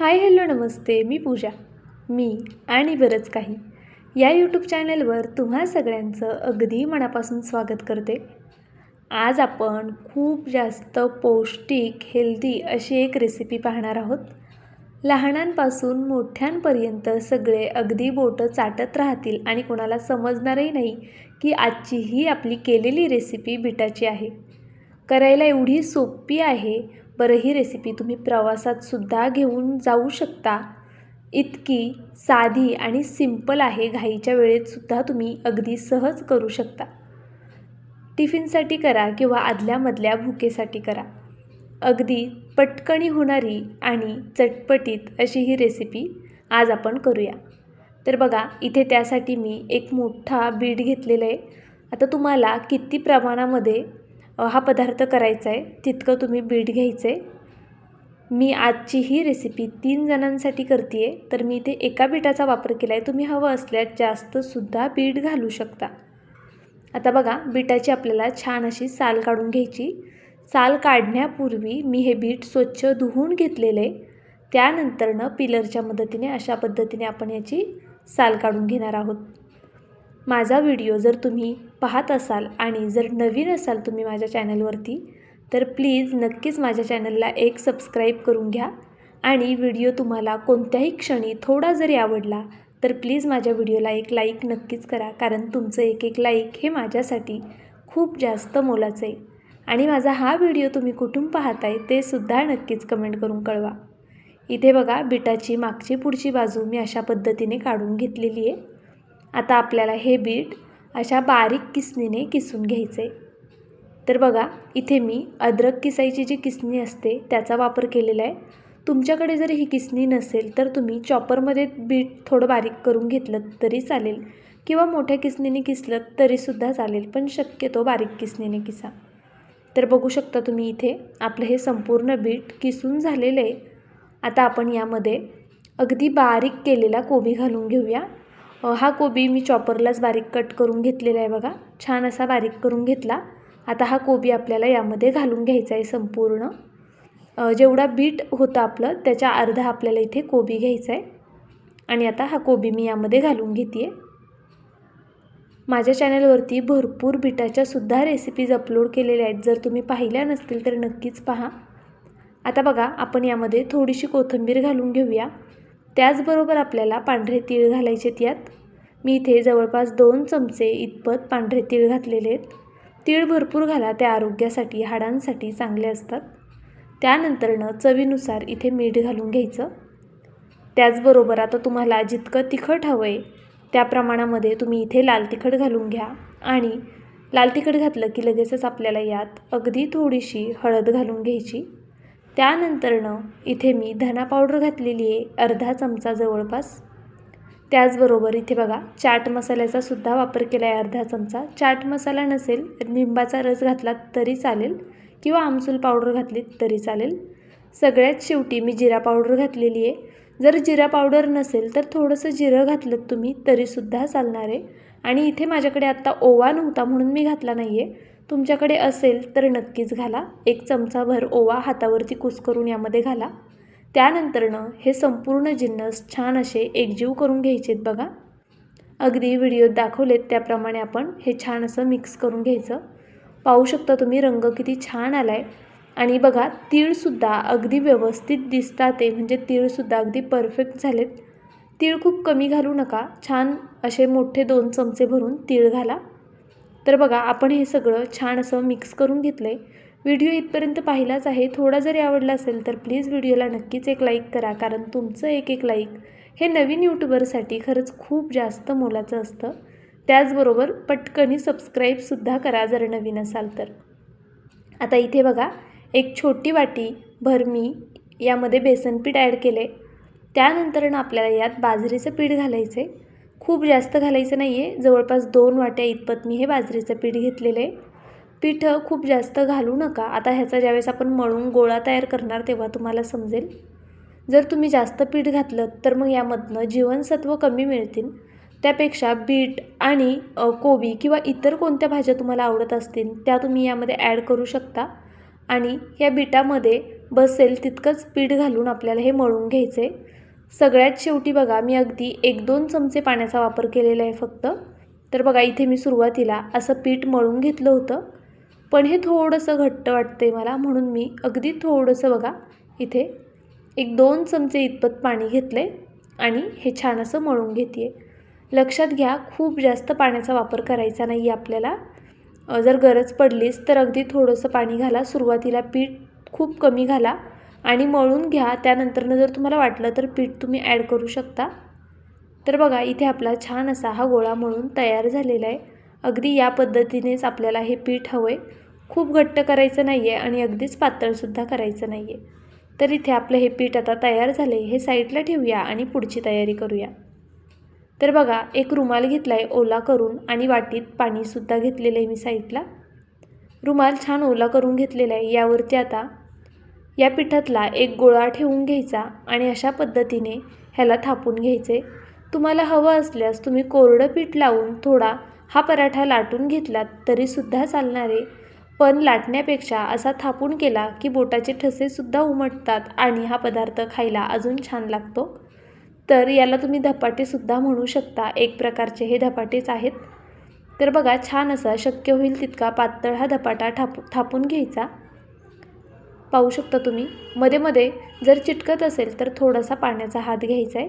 Hi hello नमस्ते. मी पूजा. मी आणि बरंच काही. या यूट्यूब चॅनलवर तुम्हा सगळ्यांचं अगदी मनापासून स्वागत करते. आज आपण खूप जास्त पौष्टिक हेल्दी अशी एक रेसिपी पाहणार आहोत. लहानांपासून मोठ्यांपर्यंत सगळे अगदी बोटं चाटत राहतील आणि कोणाला समजणारही नाही की आजची ही आपली केलेली रेसिपी बिटाची आहे. करायला एवढी सोपी आहे बरं ही रेसिपी तुम्ही प्रवासात सुद्धा घेऊन जाऊ शकता. इतकी साधी आणि सिंपल आहे. घाईच्या वेळेतसुद्धा तुम्ही अगदी सहज करू शकता. टिफिनसाठी करा किंवा आदल्यामधल्या भुकेसाठी करा. अगदी पटकणी होणारी आणि चटपटीत अशी ही रेसिपी आज आपण करूया. तर बघा इथे त्यासाठी मी एक मोठा बीट घेतलेला आहे. आता तुम्हाला किती प्रमाणामध्ये हा पदार्थ करायचा आहे तितकं तुम्ही बीट घ्यायचं आहे मी आजची ही रेसिपी तीन जणांसाठी करते आहे तर मी इथे एका बीटाचा वापर केला आहे तुम्ही हवं असल्यास जास्तसुद्धा बीट घालू शकता. आता बघा बीटाची आपल्याला छान अशी साल काढून घ्यायची. साल काढण्यापूर्वी मी हे बीट स्वच्छ धुवून घेतलेले. त्यानंतरनं पिलरच्या मदतीने अशा पद्धतीने आपण याची साल काढून घेणार आहोत. माझा व्हिडिओ जर तुम्ही पाहत असाल आणि जर नवीन असाल तुम्ही माझ्या चॅनलवरती तर प्लीज नक्कीच माझ्या चॅनलला एक सबस्क्राईब करून घ्या. आणि व्हिडिओ तुम्हाला कोणत्याही क्षणी थोडा जरी आवडला तर प्लीज माझ्या व्हिडिओला एक लाईक नक्कीच करा कारण तुमचं एक एक लाईक हे माझ्यासाठी खूप जास्त मोलाचं आहे. आणि माझा हा व्हिडिओ तुम्ही कुठून पाहताय ते सुद्धा नक्कीच कमेंट करून कळवा. इथे बघा बिटाची मागची पुढची बाजू मी अशा पद्धतीने काढून घेतलेली आहे. आता आपल्याला हे बीट अशा बारीक किसणीने किसून घ्यायचं आहे तर बघा इथे मी अद्रक किसायची जी किसणी असते त्याचा वापर केलेला आहे. तुमच्याकडे जर ही किसणी नसेल तर तुम्ही चॉपरमध्ये बीट थोडं बारीक करून घेतलं तरी चालेल. किंवा मोठ्या किसणीने किसलं तरीसुद्धा चालेल पण शक्यतो बारीक किसणीने किसा. तर बघू शकता तुम्ही इथे आपलं हे संपूर्ण बीट किसून झालेलं आहे. आता आपण यामध्ये अगदी बारीक केलेला कोबी घालून घेऊया. हा कोबी मी चॉपरलाच बारीक कट करून घेतलेला आहे बघा. छान असा बारीक करून घेतला. आता हा कोबी आपल्याला यामध्ये घालून घ्यायचा आहे संपूर्ण. जेवढा बीट होतं आपलं त्याच्या अर्धा आपल्याला इथे कोबी घ्यायचा आहे. आणि आता हा कोबी मी यामध्ये घालून घेते आहे माझ्या चॅनलवरती भरपूर बिटाच्या सुद्धा रेसिपीज अपलोड केलेल्या आहेत. जर तुम्ही पाहिल्या नसतील तर नक्कीच पहा. आता बघा आपण यामध्ये थोडीशी कोथिंबीर घालून घेऊया. त्याचबरोबर आपल्याला पांढरे तीळ घालायचे यात. मी इथे जवळपास दोन चमचे इतपत पांढरे तीळ घातलेले आहेत. तीळ भरपूर घाला ते आरोग्यासाठी हाडांसाठी चांगले असतात. त्यानंतरनं चवीनुसार इथे मीठ घालून घ्यायचं. त्याचबरोबर आता तुम्हाला जितकं तिखट हवं आहे त्या प्रमाणामध्ये तुम्ही इथे लाल तिखट घालून घ्या. आणि लाल तिखट घातलं की लगेचच आपल्याला यात अगदी थोडीशी हळद घालून घ्यायची. त्यानंतरनं इथे मी धना पावडर घातलेली आहे अर्धा चमचा जवळपास. त्याचबरोबर इथे बघा चाट मसाल्याचा सुद्धा वापर केला आहे अर्धा चमचा. चाट मसाला नसेल तर लिंबाचा रस घातला तरी चालेल किंवा आमसूल पावडर घातली तरी चालेल. सगळ्यात शेवटी मी जिरा पावडर घातलेली आहे. जर जिरा पावडर नसेल तर थोडंसं जिरं घातलं तुम्ही तरीसुद्धा चालणार आहे. आणि इथे माझ्याकडे आत्ता ओवा नव्हता म्हणून मी घातला नाही आहे तुमच्याकडे असेल तर नक्कीच घाला. एक चमचाभर ओवा हातावरती कुस्करून यामध्ये घाला. त्यानंतरनं हे संपूर्ण जिन्नस छान असे एकजीव करून घ्यायचेत बघा. अगदी व्हिडिओत दाखवलेत त्याप्रमाणे आपण हे छान असं मिक्स करून घ्यायचं. पाहू शकता तुम्ही रंग किती छान आला आहे आणि बघा तीळसुद्धा अगदी व्यवस्थित दिसतात ते म्हणजे तीळसुद्धा अगदी परफेक्ट झालेत. तीळ खूप कमी घालू नका. छान असे मोठे दोन चमचे भरून तीळ घाला. तर बघा आपण हे सगळं छान असं मिक्स करून घेतलं आहे व्हिडिओ इथपर्यंत पाहिलाच आहे. थोडा जरी आवडला असेल तर प्लीज व्हिडिओला नक्कीच एक लाईक करा कारण तुमचं एक एक लाईक हे नवीन यूट्यूबरसाठी खरंच खूप जास्त मोलाचं असतं. त्याचबरोबर पटकनी सबस्क्राईबसुद्धा करा जर नवीन असाल तर. आता इथे बघा एक छोटी वाटी भर मी यामध्ये बेसन पीठ ॲड केले त्यानंतरनं आपल्याला यात बाजरीचं पीठ घालायचं आहे खूप जास्त घालायचं नाही आहे जवळपास दोन वाट्या इतपत मी हे बाजरीचं पीठ घेतलेलं आहे. पीठ खूप जास्त घालू नका. आता ह्याचा ज्यावेळेस आपण मळून गोळा तयार करणार तेव्हा तुम्हाला समजेल. जर तुम्ही जास्त पीठ घातलं तर मग यामधनं जीवनसत्व कमी मिळतील. त्यापेक्षा बीट आणि कोबी किंवा इतर कोणत्या भाज्या तुम्हाला आवडत असतील त्या तुम्ही यामध्ये ॲड करू शकता. आणि या बीटामध्ये बसेल तितकंच पीठ घालून आपल्याला हे मळून घ्यायचं आहे सगळ्यात शेवटी बघा मी अगदी एक दोन चमचे पाण्याचा वापर केलेला आहे फक्त. तर बघा इथे मी सुरुवातीला असं पीठ मळून घेतलं होतं. पण हे थोडंसं घट्ट वाटतं आहे मला म्हणून मी अगदी थोडंसं बघा इथे एक दोन चमचे इतपत पाणी घेतलं आहे आणि हे छान असं मळून घेते आहे लक्षात घ्या खूप जास्त पाण्याचा वापर करायचा नाही आहे आपल्याला जर गरज पडलीच तर अगदी थोडंसं पाणी घाला. सुरुवातीला पीठ खूप कमी घाला. आणि मळून घ्या. त्यानंतरनं जर तुम्हाला वाटलं तर पीठ तुम्ही ॲड करू शकता. तर बघा इथे आपला छान असा हा गोळा मळून तयार झालेला आहे. अगदी या पद्धतीनेच आपल्याला हे पीठ हवं आहे खूप घट्ट करायचं नाही आहे आणि अगदीच पातळसुद्धा करायचं नाही आहे तर इथे आपलं हे पीठ आता तयार झाले हे साईडला ठेवूया आणि पुढची तयारी करूया. तर बघा एक रुमाल घेतला आहे ओला करून आणि वाटीत पाणीसुद्धा घेतलेलं आहे मी साईडला. रुमाल छान ओला करून घेतलेला आहे. यावरती आता या पिठातला एक गोळा ठेवून घ्यायचा आणि अशा पद्धतीने ह्याला थापून घ्यायचे. तुम्हाला हवं असल्यास तुम्ही कोरडं पीठ लावून थोडा हा पराठा लाटून घेतलात तरीसुद्धा चालणारे. पण लाटण्यापेक्षा असा थापून केला की बोटाचे ठसेसुद्धा उमटतात आणि हा पदार्थ खायला अजून छान लागतो. तर याला तुम्ही धपाटेसुद्धा म्हणू शकता एक प्रकारचे हे धपाटेच आहेत. तर बघा छान असा शक्य होईल तितका पातळ हा धपाटा ठापू थापून घ्यायचा. पाहू शकता तुम्ही. मध्ये मध्ये जर चिटकत असेल तर थोडासा पाण्याचा हात घ्यायचा आहे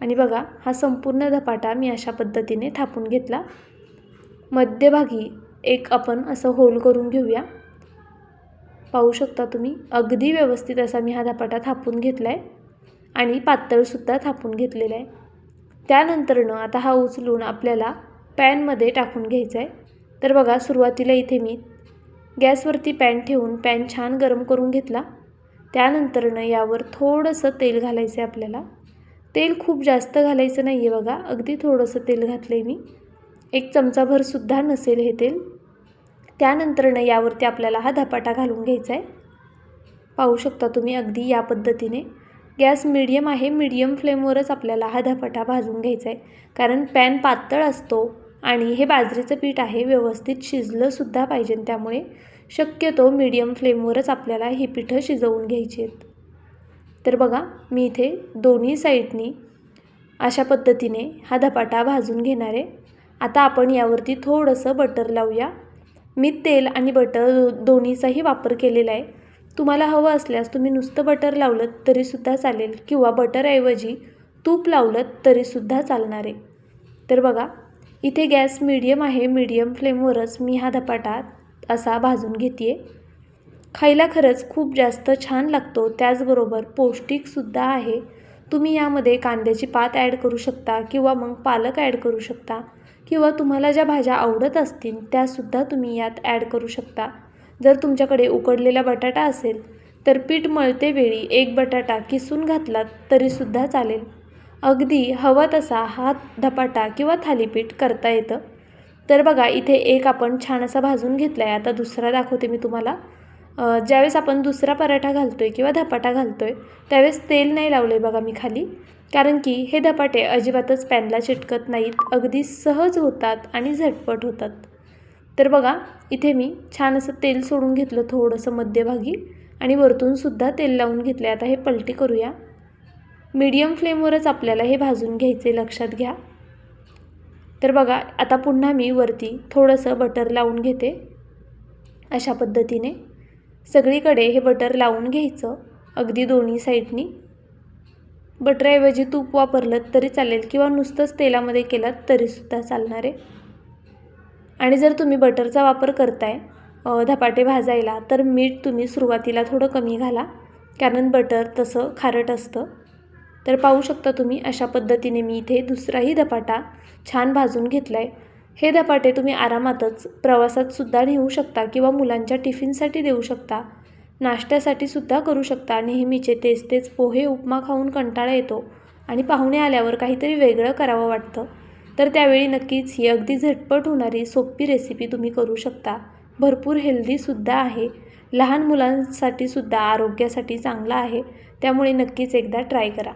आणि बघा हा संपूर्ण धपाटा मी अशा पद्धतीने थापून घेतला. मध्यभागी एक आपण असं होल करून घेऊया. पाहू शकता तुम्ही अगदी व्यवस्थित असा मी हा धपाटा थापून घेतला आहे आणि पातळसुद्धा थापून घेतलेला आहे त्यानंतरनं आता हा उचलून आपल्याला पॅनमध्ये टाकून घ्यायचा आहे तर बघा सुरुवातीला इथे मी गॅसवरती पॅन ठेवून पॅन छान गरम करून घेतला. त्यानंतरनं यावर थोडंसं तेल घालायचं आहे आपल्याला. तेल खूप जास्त घालायचं नाही आहे बघा अगदी थोडंसं तेल घातलं आहे मी. एक चमचाभरसुद्धा नसेल हे तेल. त्यानंतरनं यावरती आपल्याला हा धपाटा घालून घ्यायचा आहे पाहू शकता तुम्ही अगदी या पद्धतीने. गॅस मिडियम आहे मिडियम फ्लेमवरच आपल्याला हा धपाटा भाजून घ्यायचा आहे कारण पॅन पातळ असतो आणि हे बाजरीचं पीठ आहे व्यवस्थित शिजलंसुद्धा पाहिजे त्यामुळे शक्यतो मिडियम फ्लेमवरच आपल्याला ही पिठं शिजवून घ्यायची आहेत. तर बघा मी इथे दोन्ही साईडनी अशा पद्धतीने हा धपाटा भाजून घेणार आहे. आता आपण यावरती थोडंसं बटर लावूया. मी तेल आणि बटर दोन्हीचाही वापर केलेला आहे. तुम्हाला हवं असल्यास तुम्ही नुसतं बटर लावलं तरीसुद्धा चालेल किंवा बटरऐवजी तूप लावलं तरीसुद्धा चालणार आहे. तर बघा इथे गॅस मीडियम आहे मीडियम फ्लेमवरच मी हा धपाटा असा भाजून घेते खायला खरंच खूप जास्त छान लागतो त्याचबरोबर पौष्टिकसुद्धा आहे. तुम्ही यामध्ये कांद्याची पात ॲड करू शकता किंवा मग पालक ॲड करू शकता किंवा तुम्हाला ज्या भाज्या आवडत असतील त्यासुद्धा तुम्ही यात ॲड करू शकता. जर तुमच्याकडे उकडलेला बटाटा असेल तर पीठ मळते वेळी एक बटाटा किसून घातलात तरीसुद्धा चालेल. अगदी हवा तसा हात धपाटा किंवा थालीपीठ करता येतं. तर बघा इथे एक आपण छान असा भाजून घेतला आहे आता दुसरा दाखवते मी तुम्हाला. ज्यावेळेस आपण दुसरा पराठा घालतो आहे किंवा धपाटा घालतो आहे त्यावेळेस तेल नाही लावलं आहे बघा मी खाली. कारण की हे धपाटे अजिबातच पॅनला चिटकत नाहीत. अगदी सहज होतात आणि झटपट होतात. तर बघा इथे मी छान असं तेल सोडून घेतलं थोडंसं मध्यभागी आणि वरतूनसुद्धा तेल लावून घेतलं आहे आता हे पलटी करूया. मीडियम फ्लेमवरच आपल्याला हे भाजून घ्यायचे लक्षात घ्या. तर बघा आता पुन्हा मी वरती थोडंसं बटर लावून घेते. अशा पद्धतीने. सगळीकडे हे बटर लावून घ्यायचं अगदी दोन्ही साईडनी बटरऐवजी तूप वापरलं तरी चालेल किंवा नुसतंच तेलामध्ये केलं तरीसुद्धा चालणार आहे. आणि जर तुम्ही बटरचा वापर करताय धपाटे भाजायला तर मीठ तुम्ही सुरुवातीला थोडं कमी घाला. कारण बटर तसं खारट असतं. तर पाहू शकता तुम्ही अशा पद्धतीने मी इथे दुसराही धपाटा छान भाजून घेतला आहे हे धपाटे तुम्ही आरामातच प्रवासातसुद्धा नेऊ शकता किंवा मुलांच्या टिफिनसाठी देऊ शकता. नाश्त्यासाठी सुद्धा करू शकता. नेहमीचे तेच तेच पोहे उपमा खाऊन कंटाळा येतो आणि पाहुणे आल्यावर काहीतरी वेगळं करावं वाटतं. तर त्यावेळी नक्कीच ही अगदी झटपट होणारी सोपी रेसिपी तुम्ही करू शकता. भरपूर हेल्दीसुद्धा आहे. लहान मुलांसाठी सुद्धा आरोग्यासाठी चांगला आहे. त्यामुळे नक्कीच एकदा ट्राय करा.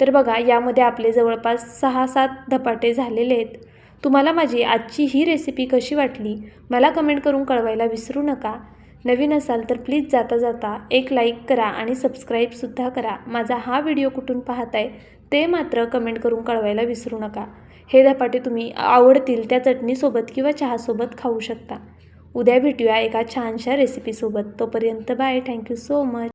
तर बघा यामध्ये आपले जवळपास सहा सात धपाटे झालेले आहेत. तुम्हाला माझी आजची ही रेसिपी कशी वाटली? मला कमेंट करून कळवायला विसरू नका. नवीन असाल तर प्लीज जाता जाता एक लाईक करा आणि सबस्क्राईबसुद्धा करा. माझा हा व्हिडिओ कुठून पाहताय ते मात्र कमेंट करून कळवायला विसरू नका. हे धपाटे तुम्ही आवडतील त्या चटणीसोबत किंवा चहासोबत खाऊ शकता. उद्या भेटूया एका छानशा रेसिपीसोबत तोपर्यंत बाय थँक्यू सो मच